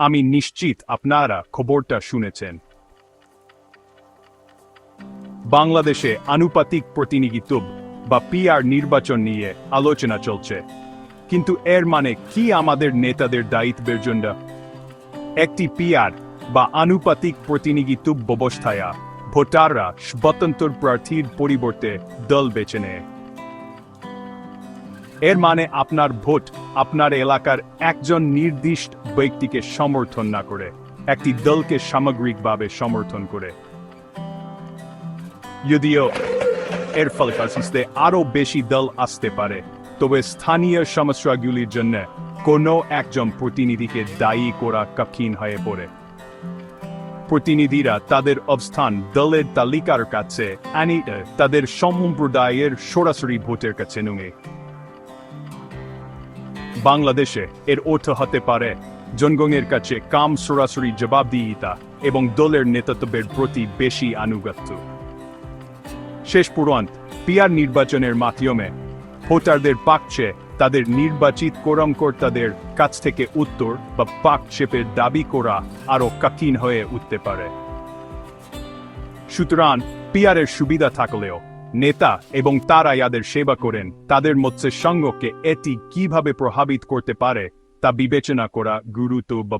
আমি নিশ্চিত আপনারা খবরটা শুনেছেন। বাংলাদেশে আনুপাতিক প্রতিনিধিত্ব বা পিআর নির্বাচন নিয়ে আলোচনা চলছে। কিন্তু এর মানে কি আমাদের নেতাদের দায়িত্বের জন্য? একটি পিআর বা আনুপাতিক প্রতিনিধিত্ব ব্যবস্থায় ভোটাররা স্বতন্ত্র প্রার্থীর পরিবর্তে দল বেছে নেয়। এর মানে আপনার ভোট আপনার এলাকার একজন নির্দিষ্ট ব্যক্তিকে সমর্থন না করে, একটি দলকে সামগ্রিকভাবে সমর্থন করে। যদিও এর ফলে কাসিসতে আরও বেশি দল আসতে পারে, তবে স্থানীয় সমস্যাগুলির জন্য কোনো একজন প্রতিনিধিকে দায়ী করা কঠিন হয়ে পড়ে। প্রতিনিধিরা তাদের অবস্থান দলের তালিকার কাছে তাদের সম্প্রদায়ের সরাসরি ভোটের কাছে নুয়ে। বাংলাদেশে এর অর্থ হতে পারে। জনগণের কাছে কাম সরাসরি জবাবদিহিতা এবং দলের নেতৃত্বের প্রতি বেশি আনুগত্য। শেষ পূরন্ত পিয়ার নির্বাচনের মাধ্যমে। ভোটারদের পাকছে তাদের নির্বাচিত কর্মকর্তাদের কাছ থেকে উত্তর বা পাকক্ষেপের দাবি করা আরও কঠিন হয়ে উঠতে পারে। সুতরাং পিয়ারের সুবিধা থাকলেও নেতা এবং তারা ইয়াদের সেবা করেন। তাদের মধ্যে সঙ্গকে এটি কীভাবে প্রভাবিত করতে পারে তা বিবেচনা করা গুরুত্ব বা